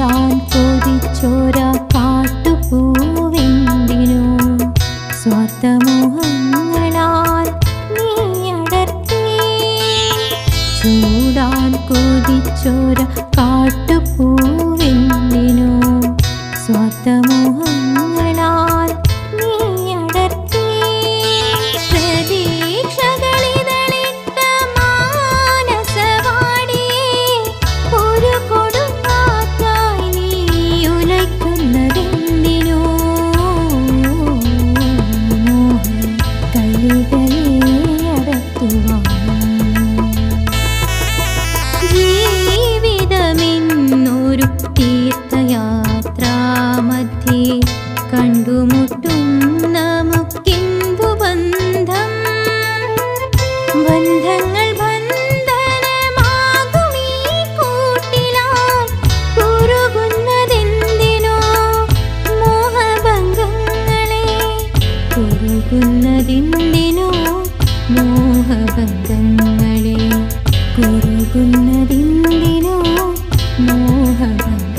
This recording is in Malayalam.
തൊടാൻ കൊതിച്ചോര കാട്ടുപൂവെന്തിനു സ്വാർത്ഥമുഖങ്ങളാൽ ചൂടാൻ കൊതിച്ചോര കാട്ടുപൂവെന്തിനു అనుకున్నదిందినో మోహభంగ